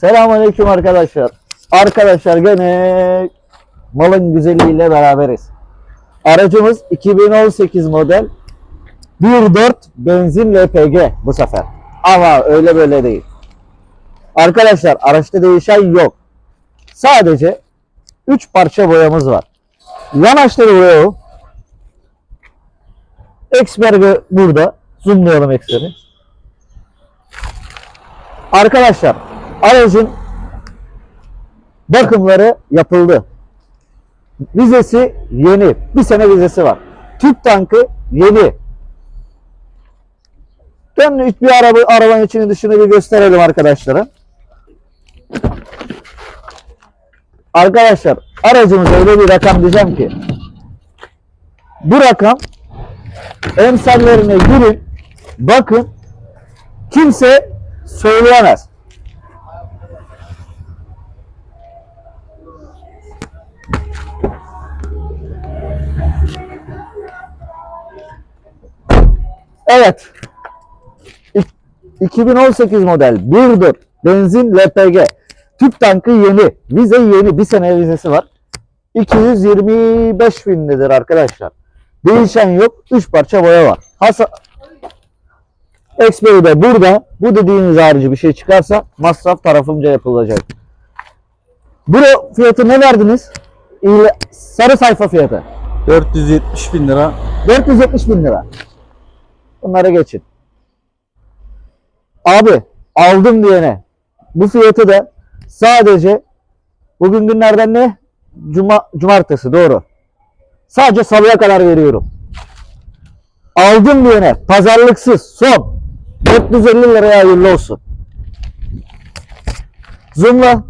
Selamünaleyküm arkadaşlar. Arkadaşlar gene malın güzelliğiyle beraberiz. Aracımız 2018 model 1.4 benzin LPG bu sefer. Ama öyle böyle değil. Arkadaşlar araçta değişen yok. Sadece 3 parça boyamız var. Yanaşları buraya o. Exberg'i burada. Zoomlayalım Exberg'i. Arkadaşlar aracın bakımları yapıldı. Vizesi yeni. Bir sene vizesi var. Tüp tankı yeni. Dön bir araba, arabanın içini dışını bir gösterelim arkadaşlara. Arkadaşlar aracımıza öyle bir rakam diyeceğim ki bu rakam emsallerine girin bakın kimse söyleyemez. Evet. İk- 2018 model 1.4 benzin LPG. Tüp tankı yeni. Vize yeni. Bir sene vizesi var. 225 bin nedir arkadaşlar. Değişen yok. 3 parça boya var. Hasa Expert'i de burada. Bu dediğiniz harici bir şey çıkarsa masraf tarafımca yapılacak. Bu fiyatı ne verdiniz? İle, sarı sayfa fiyatı. 470 bin lira. 470 bin lira. Bunlara geçin. Abi aldım diyene bu fiyatı da sadece bugün günlerden ne? Cuma, cumartesi doğru. Sadece salıya kadar veriyorum. Aldım diyene pazarlıksız son 450 liraya hayırlı olsun. Zoomla